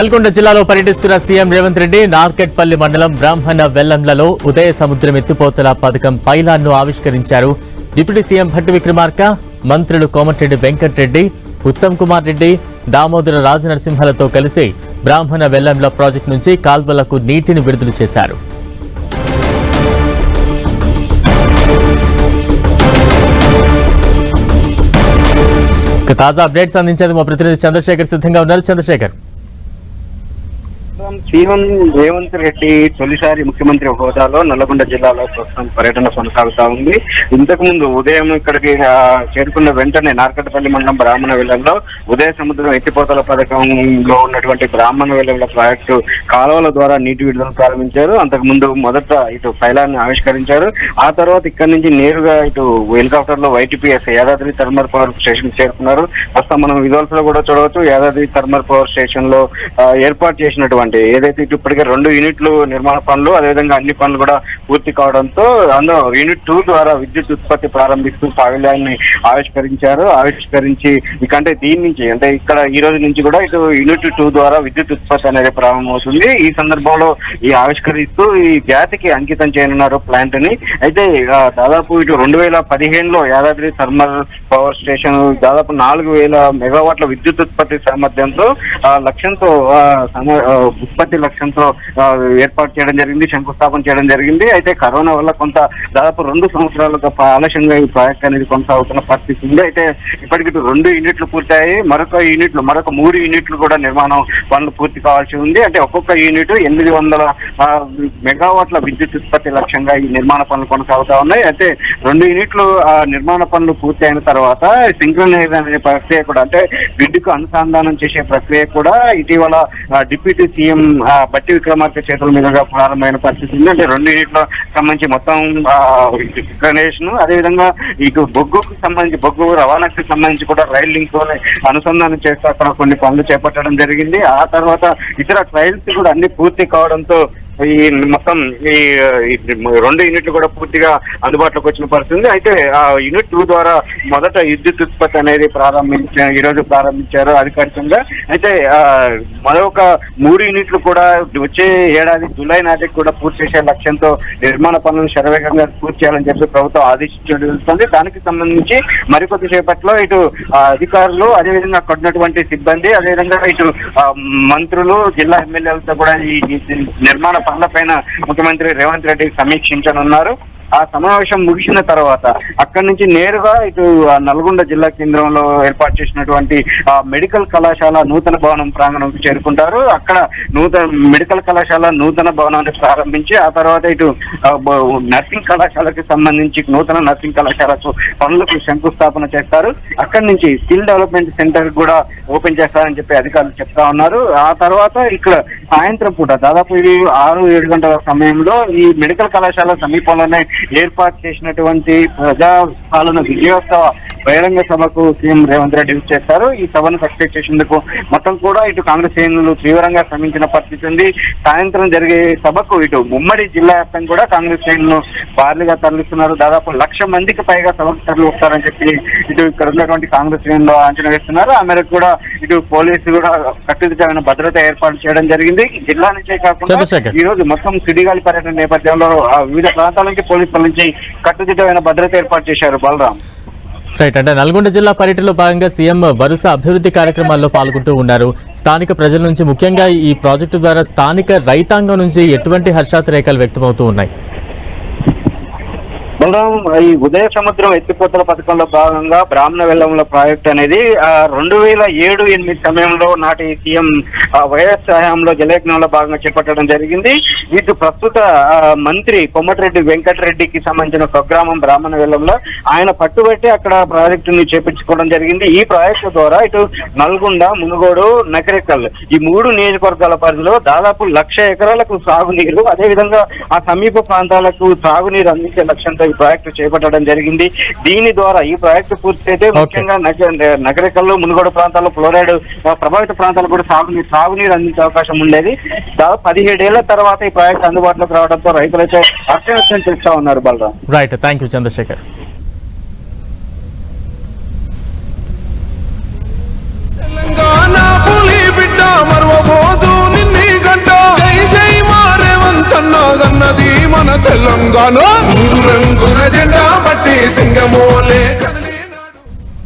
నల్గొండ జిల్లాలో పర్యటిస్తున్న సీఎం రేవంత్ రెడ్డి నార్కెట్పల్లి మండలం బ్రాహ్మణ వెల్లంలలో ఉదయ సముద్రం ఎత్తిపోతల పథకం పైలాన్ను ఆవిష్కరించారు. డిప్యూటీ సీఎం భట్టి విక్రమార్క మంత్రులు కోమటిరెడ్డి వెంకటరెడ్డి ఉత్తమ్ కుమార్ రెడ్డి దామోదర రాజనరసింహలతో కలిసి బ్రాహ్మణ వెల్లంల ప్రాజెక్టు నుంచి కాల్వలకు నీటిని విడుదల చేశారు. తాజా అప్డేట్స్ అందించేందుకు మా ప్రతినిధి చంద్రశేఖర్. సిద్ధంగా ఉన్నారు చంద్రశేఖర్. సీఎం రేవంత్ రెడ్డి తొలిసారి ముఖ్యమంత్రి హోదాలో నల్లగొండ జిల్లాలో ప్రస్తుతం పర్యటన కొనసాగుతా ఉంది. ఇంతకు ముందు ఉదయం ఇక్కడికి చేరుకున్న వెంటనే నార్కటపల్లి మండలం బ్రాహ్మణ వెల్లంలో ఉదయ సముద్రం ఎత్తిపోతల పథకంలో ఉన్నటువంటి బ్రాహ్మణ వెల్లంల ప్రాజెక్టు కాలువల ద్వారా నీటి విడుదల ప్రారంభించారు. అంతకు ముందు మొదట ఇటు పైలాన్ని ఆవిష్కరించారు. ఆ తర్వాత ఇక్కడి నుంచి నేరుగా ఇటు హెలికాప్టర్లో YTPS Yadadri thermal power station చేరుకున్నారు. ప్రస్తుతం మనం విజువల్స్లో కూడా చూడవచ్చు. యాదాద్రి థర్మల్ పవర్ స్టేషన్లో ఏర్పాటు చేసినటువంటి ఏదైతే ఇటు ఇప్పటికే రెండు యూనిట్లు నిర్మాణ పనులు అదేవిధంగా అన్ని పనులు కూడా పూర్తి కావడంతో అందులో యూనిట్ టూ ద్వారా విద్యుత్ ఉత్పత్తి ప్రారంభిస్తూ పావిలాన్ని ఆవిష్కరించారు. ఆవిష్కరించి ఇకంటే దీని నుంచి అంటే ఇక్కడ ఈ రోజు నుంచి కూడా ఇటు యూనిట్ టూ ద్వారా విద్యుత్ ఉత్పత్తి అనేది ప్రారంభమవుతుంది. ఈ సందర్భంలో ఈ ఆవిష్కరిస్తూ ఈ జాతికి అంకితం చేయనున్నారు ప్లాంట్ని అయితే దాదాపు ఇటు రెండు వేల పదిహేనులో యాదాద్రి థర్మల్ పవర్ స్టేషన్ దాదాపు నాలుగు వేల మెగావాట్ల విద్యుత్ ఉత్పత్తి సామర్థ్యంతో ఆ, లక్ష్యంతో ముప్పై సమ- ఉత్పత్తి లక్ష్యంతో ఏర్పాటు చేయడం జరిగింది శంకుస్థాపన చేయడం జరిగింది. అయితే కరోనా వల్ల కొంత దాదాపు రెండు సంవత్సరాలుగా ఆలస్యంగా ఈ ప్రాజెక్ట్ అనేది కొనసాగుతున్న పరిస్థితి ఉంది. అయితే ఇప్పటికి రెండు యూనిట్లు పూర్తయ్యాయి. మరొక యూనిట్లు మరొక మూడు యూనిట్లు కూడా నిర్మాణం పనులు పూర్తి కావాల్సి ఉంది. అంటే ఒక్కొక్క యూనిట్ ఎనిమిది వందల మెగావాట్ల విద్యుత్ ఉత్పత్తి లక్ష్యంగా ఈ నిర్మాణ పనులు కొనసాగుతా ఉన్నాయి. అయితే రెండు యూనిట్లు ఆ, నిర్మాణ పనులు పూర్తి అయిన తర్వాత సింక్రనైజ్ అనే ప్రక్రియ కూడా అంటే గ్రిడ్కు అనుసంధానం చేసే ప్రక్రియ కూడా ఇటీవల డిప్యూటీ సీఎం బట్టి విక్రమార్క చేతుల మీదుగా ప్రారంభమైన పరిస్థితి ఉంది. అంటే రెండు సంబంధించి మొత్తం సింక్రనైజేషన్ అదేవిధంగా ఇటు బొగ్గుకు సంబంధించి బొగ్గు రవాణాకి సంబంధించి కూడా రైల్ లింక్ అనుసంధానం చేస్తూ అక్కడ కొన్ని పనులు చేపట్టడం జరిగింది. ఆ తర్వాత ఇతర ట్రయల్స్ కూడా అన్ని పూర్తి కావడంతో ఈ మొత్తం ఈ రెండు యూనిట్లు కూడా పూర్తిగా అందుబాటులోకి వచ్చిన పరిస్థితి అయితే ఆ యూనిట్ టూ ద్వారా మొదట విద్యుత్ ఉత్పత్తి అనేది ప్రారంభించ ఈ రోజు ప్రారంభించారు అధికారికంగా. అయితే మరొక మూడు యూనిట్లు కూడా వచ్చే ఏడాది జూలై నాటికి కూడా పూర్తి చేసే లక్ష్యంతో నిర్మాణ పనులను శరవేగంగా పూర్తి చేయాలని చెప్పి ప్రభుత్వం ఆదేశించడం దానికి సంబంధించి మరికొద్ది సేపట్లో ఇటు అధికారులు అదేవిధంగా అక్కడ ఉన్నటువంటి సిబ్బంది అదేవిధంగా ఇటు మంత్రులు జిల్లా ఎమ్మెల్యేలతో కూడా ఈ ఈ నిర్మాణ పనులపైన ముఖ్యమంత్రి రేవంత్ రెడ్డి సమీక్షించనున్నారు. ఆ సమావేశం ముగిసిన తర్వాత అక్కడి నుంచి నేరుగా ఇటు నల్గొండ జిల్లా కేంద్రంలో ఏర్పాటు చేసినటువంటి మెడికల్ కళాశాల నూతన భవనం ప్రాంగణంకి చేరుకుంటారు. అక్కడ నూతన మెడికల్ కళాశాల నూతన భవనాన్ని ప్రారంభించి ఆ తర్వాత ఇటు బ- నర్సింగ్ కళాశాలకు సంబంధించి నూతన నర్సింగ్ కళాశాలకు పనులకు శంకుస్థాపన చేస్తారు. అక్కడి నుంచి స్కిల్ డెవలప్మెంట్ సెంటర్ కూడా ఓపెన్ చేస్తారని చెప్పి అధికారులు చెప్తా ఉన్నారు. ఆ తర్వాత ఇక్కడ సాయంత్రం పూట దాదాపు ఇది ఆరు ఏడు గంటల సమయంలో ఈ మెడికల్ కళాశాల సమీపంలోనే ఏర్పాటు చేసినటువంటి ప్రజా పాలన విజయోత్సవ బహిరంగ సభకు సీఎం రేవంత్ రెడ్డి చేస్తారు ఈ సభను సక్సెస్ చేసేందుకు మొత్తం కూడా ఇటు కాంగ్రెస్ శ్రేణులు తీవ్రంగా శ్రమించిన పరిస్థితి ఉంది. సాయంత్రం జరిగే సభకు ఇటు ఉమ్మడి జిల్లా వ్యాప్తంగా కూడా కాంగ్రెస్ శ్రేణులు భారీగా తరలిస్తున్నారు. దాదాపు లక్ష మందికి పైగా సభకు తరలి వస్తారని చెప్పి ఇటు ఇక్కడ ఉన్నటువంటి కాంగ్రెస్ శ్రేణులు అంచనా వేస్తున్నారు. ఆ మేరకు కూడా ఇటు పోలీసులు కూడా కట్టుదిట్టమైన భద్రత ఏర్పాటు చేయడం జరిగింది. జిల్లా నుంచే కాకుండా. ఈ రోజు మొత్తం సుడిగాలి పర్యటన నేపథ్యంలో వివిధ ప్రాంతాల నుంచి పోలీసుల నుంచి కట్టుదిట్టమైన భద్రత ఏర్పాటు చేశారు బలరాం. రైట్ అంటే నల్గొండ జిల్లా పర్యటనలో భాగంగా సీఎం వరుస అభివృద్ధి కార్యక్రమాల్లో పాల్గొంటూ ఉన్నారు. స్థానిక ప్రజల నుంచి ముఖ్యంగా ఈ ప్రాజెక్టు ద్వారా స్థానిక రైతాంగం నుంచి ఎటువంటి హర్షాతిరేకాలు వ్యక్తమవుతూ ఉన్నాయి? ఈ ఉదయ సముద్రం ఎత్తిపోతల పథకంలో భాగంగా బ్రాహ్మణ వెల్లంల ప్రాజెక్ట్ అనేది రెండు వేల ఏడు ఎనిమిది సమయంలో నాటి సీఎం వైఎస్ హయాంలో జలయజ్ఞంలో భాగంగా చేపట్టడం జరిగింది. ఇటు ప్రస్తుత మంత్రి కొమ్మటిరెడ్డి వెంకటరెడ్డికి సంబంధించిన స్వగ్రామం బ్రాహ్మణ వెల్లంలో ఆయన పట్టుబట్టి అక్కడ ప్రాజెక్టుని చేపించుకోవడం జరిగింది. ఈ ప్రాజెక్టు ద్వారా ఇటు నల్గొండ మునుగోడు నకరికల్ ఈ మూడు నియోజకవర్గాల పరిధిలో దాదాపు లక్ష ఎకరాలకు సాగునీరు అదేవిధంగా ఆ సమీప ప్రాంతాలకు సాగునీరు అందించే లక్ష్యంతో ఈ ప్రాజెక్టు చేపట్టడం జరిగింది. దీని ద్వారా ఈ ప్రాజెక్టు పూర్తయితే ముఖ్యంగా నగ- నగరికల్లో మునుగోడు ప్రాంతాల్లో ఫ్లోరైడ్ ప్రభావిత ప్రాంతాలకు కూడా సాగునీరు సాగునీరు అందించే అవకాశం ఉండేది. దాదాపు పదిహేడేళ్ళ తర్వాత ఈ ప్రాజెక్టు అందుబాటులోకి రావడంతో రైతులైతే వ్యక్తం చేస్తా ఉన్నారు Balaram. Right thank you Chandrashekar Telangana మూడు రంగుల జెండా సింగమోలే.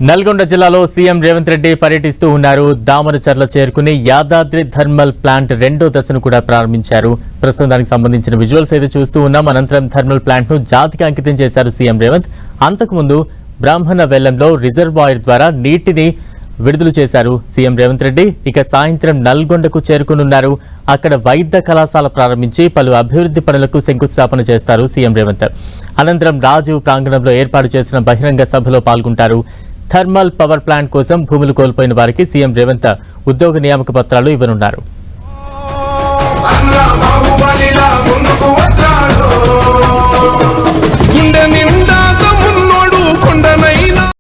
నల్గొండ జిల్లాలో సీఎం రేవంత్ రెడ్డి పర్యటిస్తూ ఉన్నారు. దామరచర్ల చేరుకుని యాదాద్రి థర్మల్ ప్లాంట్ రెండో దశను కూడా ప్రారంభించారు. ప్రస్తుతం దానికి సంబంధించిన విజువల్స్ అయితే చూస్తూ ఉన్నాం. అనంతరం థర్మల్ ప్లాంట్ను జాతికి అంకితం చేశారు సీఎం రేవంత్. అంతకుముందు బ్రాహ్మణ వెల్లంలో రిజర్వాయర్ ద్వారా నీటిని విడుదల చేశారు. సీఎం రేవంత్ రెడ్డి ఇక సాయంత్రం నల్గొండకు చేరుకునున్నారు. అక్కడ వైద్య కళాశాల ప్రారంభించి పలు అభివృద్ధి పనులకు శంకుస్థాపన చేస్తారు సీఎం రేవంత్. అనంతరం రాజీవ్ ప్రాంగణంలో ఏర్పాటు చేసిన బహిరంగ సభలో పాల్గొంటారు. థర్మల్ పవర్ ప్లాంట్ కోసం భూములు కోల్పోయిన వారికి సీఎం రేవంత్ ఉద్యోగ నియామక పత్రాలు ఇవ్వనున్నారు.